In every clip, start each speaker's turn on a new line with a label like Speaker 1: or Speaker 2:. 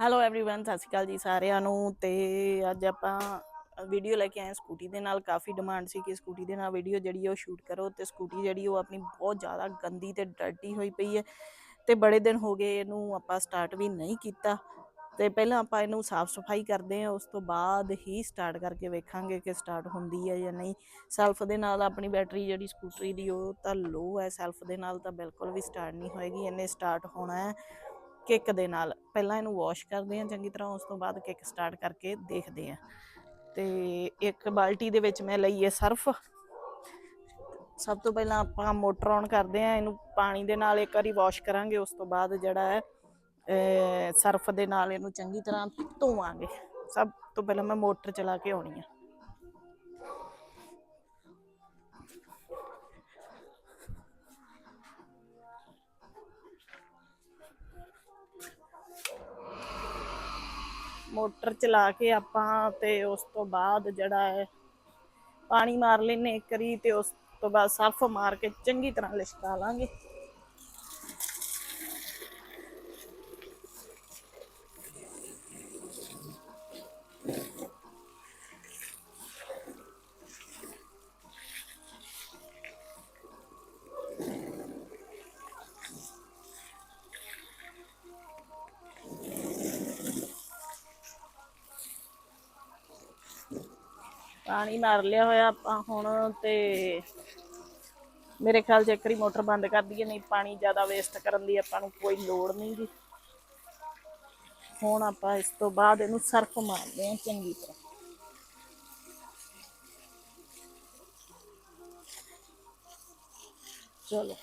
Speaker 1: Hello everyone ਸਤਿ ਸ਼੍ਰੀ ਅਕਾਲ ਜੀ ਸਾਰਿਆਂ ਨੂੰ ਤੇ ਅੱਜ ਆਪਾਂ ਵੀਡੀਓ ਲੈ ਕੇ ਆਏ ਹਾਂ ਸਕੂਟੀ ਦੇ ਨਾਲ ਕਾਫੀ ਡਿਮਾਂਡ ਸੀ ਕਿ ਸਕੂਟੀ ਦੇ ਨਾਲ ਵੀਡੀਓ ਜਿਹੜੀ ਹੈ ਉਹ ਸ਼ੂਟ ਕਰੋ ਤੇ ਸਕੂਟੀ ਜਿਹੜੀ ਉਹ ਆਪਣੀ ਬਹੁਤ ਜ਼ਿਆਦਾ ਗੰਦੀ ਤੇ ਡਰਟੀ ਹੋਈ ਪਈ ਹੈ ਤੇ ਬੜੇ ਦਿਨ ਹੋ ਗਏ ਇਹਨੂੰ ਆਪਾਂ ਸਟਾਰਟ ਵੀ ਨਹੀਂ ਕੀਤਾ ਤੇ ਪਹਿਲਾਂ ਆਪਾਂ ਇਹਨੂੰ ਸਾਫ਼ ਸਫਾਈ ਕਰਦੇ ਹਾਂ ਉਸ ਤੋਂ ਬਾਅਦ ਹੀ ਸਟਾਰਟ ਕਰਕੇ ਵੇਖਾਂਗੇ ਕਿ ਸਟਾਰਟ ਹੁੰਦੀ ਹੈ ਜਾਂ ਨਹੀਂ ਸੈਲਫ ਦੇ ਨਾਲ ਆਪਣੀ ਬੈਟਰੀ ਜਿਹੜੀ ਸਕੂਟਰੀ ਦੀ ਉਹ ਤਾਂ ਲੋ ਹੈ ਸੈਲਫ ਦੇ ਨਾਲ ਤਾਂ ਬਿਲਕੁਲ ਵੀ ਸਟਾਰਟ ਨਹੀਂ ਹੋਏਗੀ ਇਹਨੇ ਸਟਾਰਟ ਹੋਣਾ ਹੈ ਕਿੱਕ ਦੇ ਨਾਲ ਪਹਿਲਾਂ ਇਹਨੂੰ ਵਾਸ਼ ਕਰਦੇ ਹਾਂ ਚੰਗੀ ਤਰ੍ਹਾਂ, ਉਸ ਤੋਂ ਬਾਅਦ ਕਿੱਕ ਸਟਾਰਟ ਕਰਕੇ ਦੇਖਦੇ ਹਾਂ। ਤੇ ਇੱਕ ਬਾਲਟੀ ਦੇ ਵਿੱਚ ਮੈਂ ਲਈ ਹੈ ਸਰਫ। ਸਭ ਤੋਂ ਪਹਿਲਾਂ ਆਪਾਂ ਮੋਟਰ ਔਨ ਕਰਦੇ ਹਾਂ, ਇਹਨੂੰ ਪਾਣੀ ਦੇ ਨਾਲ ਇੱਕ ਵਾਰੀ ਵਾਸ਼ ਕਰਾਂਗੇ, ਉਸ ਤੋਂ ਬਾਅਦ ਜਿਹੜਾ ਹੈ ਸਰਫ ਦੇ ਨਾਲ ਇਹਨੂੰ ਚੰਗੀ ਤਰ੍ਹਾਂ ਧੋਵਾਂਗੇ। ਸਭ ਤੋਂ ਪਹਿਲਾਂ ਮੈਂ ਮੋਟਰ ਚਲਾ ਕੇ ਆਉਣੀ ਆ। ਮੋਟਰ ਚਲਾ ਕੇ ਆਪਾਂ ਤੇ ਉਸ ਤੋਂ ਬਾਅਦ ਜਿਹੜਾ ਹੈ, ਪਾਣੀ ਮਾਰ ਲੈਨੇ ਕਰੀ ਤੇ ਉਸ ਤੋਂ ਬਾਅਦ ਸਰਫ ਮਾਰ ਕੇ ਚੰਗੀ ਤਰ੍ਹਾਂ ਲਿਸ਼ਕਾ ਲਾਂਗੇ। ਪਾਣੀ ਮਾਰ ਲਿਆ ਹੋਇਆ ਆਪਾਂ ਹੁਣ ਤੇ ਮੇਰੇ ਖਿਆਲ 'ਚ ਇੱਕ ਵਾਰੀ ਮੋਟਰ ਬੰਦ ਕਰ ਦਈਏ, ਨਹੀਂ ਪਾਣੀ ਜ਼ਿਆਦਾ ਵੇਸਟ ਕਰਨ ਦੀ ਆਪਾਂ ਨੂੰ ਕੋਈ ਲੋੜ ਨਹੀਂ ਜੀ ਹੁਣ ਆਪਾਂ ਇਸ ਤੋਂ ਬਾਅਦ ਇਹਨੂੰ ਸਰਫ ਮਾਰਦੇ ਹਾਂ ਚੰਗੀ ਤਰ੍ਹਾਂ। ਚਲੋ।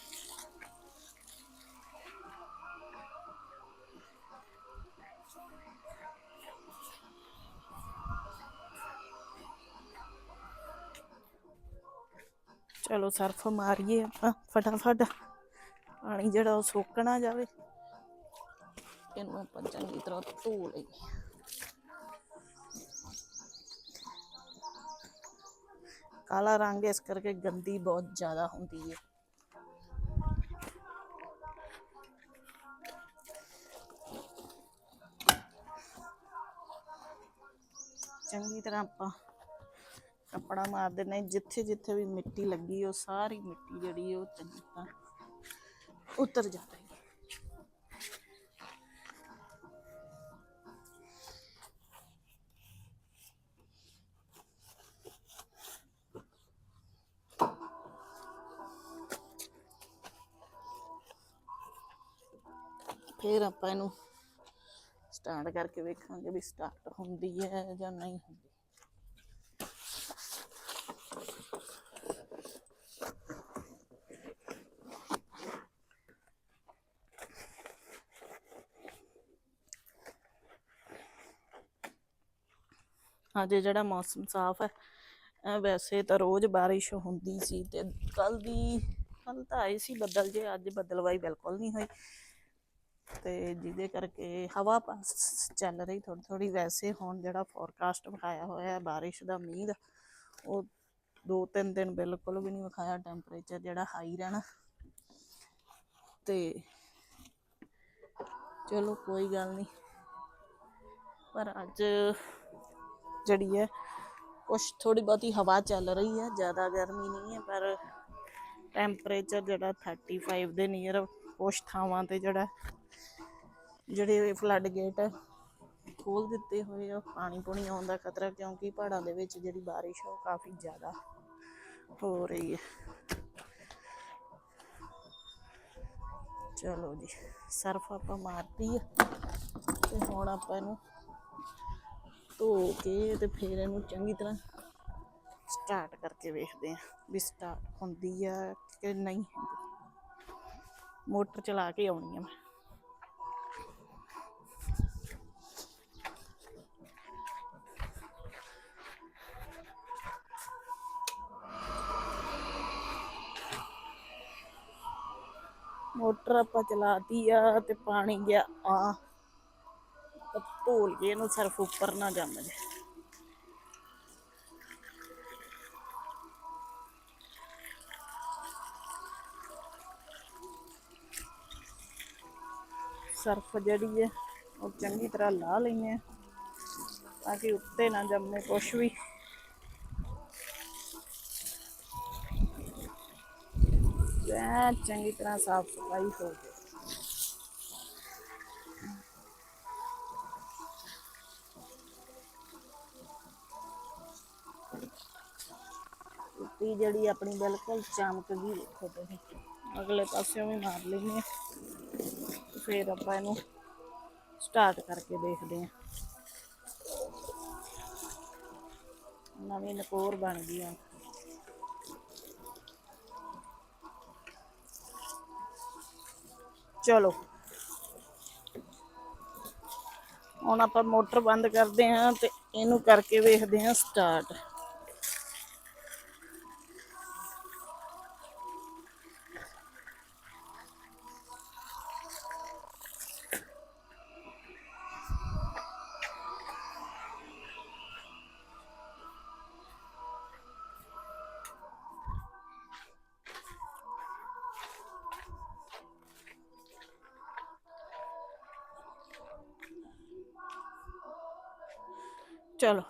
Speaker 1: ਚਲੋ ਸਰਫ ਮਾਰੀਏ ਆਪਾਂ ਫਟਾਫਟ ਪਾਣੀ ਜਿਹੜਾ ਉਹ ਸੁੱਕ ਨਾ ਜਾਵੇ। ਇਹਨੂੰ ਆਪਾਂ ਚੰਗੀ ਤਰ੍ਹਾਂ ਧੋ ਲਈਏ। ਕਾਲਾ ਰੰਗ ਇਸ ਕਰਕੇ ਗੰਦੀ ਬਹੁਤ ਜ਼ਿਆਦਾ ਹੁੰਦੀ ਹੈ ਚੰਗੀ ਤਰ੍ਹਾਂ ਆਪਾਂ ਕੱਪੜਾ ਮਾਰ ਦੇਣਾ ਜਿੱਥੇ ਜਿੱਥੇ ਵੀ ਮਿੱਟੀ ਲੱਗੀ, ਉਹ ਸਾਰੀ ਮਿੱਟੀ ਜਿਹੜੀ ਉਹ ਚੰਗੀ ਤਰ੍ਹਾਂ ਉਤਰ ਜਾਵੇ। ਫਿਰ ਆਪਾਂ ਇਹਨੂੰ ਸਟਾਰਟ ਕਰਕੇ ਵੇਖਾਂਗੇ ਵੀ ਸਟਾਰਟ ਹੁੰਦੀ ਹੈ ਜਾਂ ਨਹੀਂ ਹੁੰਦੀ। ਅੱਜ ਜਿਹੜਾ ਮੌਸਮ ਸਾਫ਼ ਹੈ ਵੈਸੇ ਤਾਂ ਰੋਜ਼ ਬਾਰਿਸ਼ ਹੁੰਦੀ ਸੀ ਤੇ ਕੱਲ ਦੀ ਕੱਲ ਤਾਂ ਆਏ ਸੀ ਬੱਦਲ ਜੇ, ਅੱਜ ਬੱਦਲਵਾਈ ਬਿਲਕੁਲ ਨਹੀਂ ਹੋਈ। ਤੇ ਜਿਹਦੇ ਕਰਕੇ ਹਵਾ ਪਾਸ ਚੱਲ ਰਹੀ ਥੋੜੀ ਥੋੜੀ ਵੈਸੇ ਹੁਣ ਜਿਹੜਾ ਫੋਰਕਾਸਟ ਵਿਖਾਇਆ ਹੋਇਆ ਹੈ ਬਾਰਿਸ਼ ਦਾ ਮੀਂਹ ਦਾ ਉਹ ਦੋ ਤਿੰਨ ਦਿਨ ਬਿਲਕੁਲ ਵੀ ਨਹੀਂ ਵਿਖਾਇਆ ਟੈਂਪਰੇਚਰ ਜਿਹੜਾ ਹਾਈ ਰਹਿਣਾ। ਤੇ ਚਲੋ ਕੋਈ ਗੱਲ ਨਹੀਂ, ਪਰ ਅੱਜ ਜਿਹੜੀ ਹੈ, ਕੁਛ ਥੋੜੀ ਬਹੁਤੀ ਹਵਾ ਚੱਲ ਰਹੀ ਹੈ, ਜ਼ਿਆਦਾ ਗਰਮੀ ਨਹੀਂ ਹੈ, ਪਰ ਟੈਂਪਰੇਚਰ ਜਿਹੜਾ 35 ਦੇ ਨੀਅਰ ਕੁਛ ਥਾਵਾਂ ਤੇ ਜਿਹੜਾ, ਜਿਹੜੇ ਫਲੱਡ ਗੇਟ ਖੋਲ ਦਿੱਤੇ ਹੋਏ ਆ, ਪਾਣੀ ਪੂਣੀ ਆਉਣ ਦਾ ਖਤਰਾ, ਕਿਉਂਕਿ ਪਹਾੜਾਂ ਦੇ ਵਿੱਚ ਜਿਹੜੀ ਬਾਰਿਸ਼ ਆ ਉਹ ਕਾਫੀ ਜ਼ਿਆਦਾ ਹੋ ਰਹੀ ਹੈ। ਚਲੋ ਜੀ, ਸਰਫ ਆਪਾਂ ਮਾਰਤੀ ਹੈ, ਤੇ ਹੁਣ ਆਪਾਂ ਇਹਨੂੰ ਧੋ ਕੇ ਤੇ ਫਿਰ ਇਹਨੂੰ ਚੰਗੀ ਤਰ੍ਹਾਂ ਸਟਾਰਟ ਕਰਕੇ ਵੇਖਦੇ ਆ ਵੀ ਸਟਾਰਟ ਹੁੰਦੀ ਆ ਕਿ ਨਹੀਂ ਮੋਟਰ ਚਲਾ ਕੇ ਆਉਣੀ ਆ ਮੈਂ। ਮੋਟਰ ਆਪਾਂ ਚਲਾਤੀ ਆ ਤੇ ਪਾਣੀ ਗਿਆ ਆ। ਧੋਲ ਕੇ ਇਹਨੂੰ ਸਰਫ ਉੱਪਰ ਨਾ ਜੰਮ ਜੇ ਸਰਫ ਜਿਹੜੀ ਹੈ, ਉਹ ਚੰਗੀ ਤਰ੍ਹਾਂ ਲਾ ਲੈਂਦੇ ਆ ਤਾਂ ਕਿ ਉੱਤੇ ਨਾ ਜੰਮੇ ਕੁਛ ਵੀ। ਐ ਚੰਗੀ ਤਰ੍ਹਾਂ ਸਾਫ਼ ਸਫ਼ਾਈ ਹੋ ਜਾਏ ਕੁੱਤੀ ਜਿਹੜੀ ਆਪਣੀ ਬਿਲਕੁਲ ਚਮਕ ਗਈ ਦੇਖੋ ਤੁਸੀਂ। ਅਗਲੇ ਪਾਸੇ ਵੀ ਮਾਰ ਲੈਂਦੇ ਆ ਫਿਰ ਆਪਾਂ ਇਹਨੂੰ ਸਟਾਰਟ ਕਰਕੇ ਦੇਖਦੇ ਆ ਨਵੀਂ ਨਕੋਰ ਬਣ ਗਈ ਆ। ਚਲੋ। ਹੁਣ ਆਪਾਂ ਮੋਟਰ ਬੰਦ ਕਰਦੇ ਹਾਂ ਤੇ ਇਹਨੂੰ ਕਰਕੇ ਵੇਖਦੇ ਹਾਂ ਸਟਾਰਟ ਚਲੋ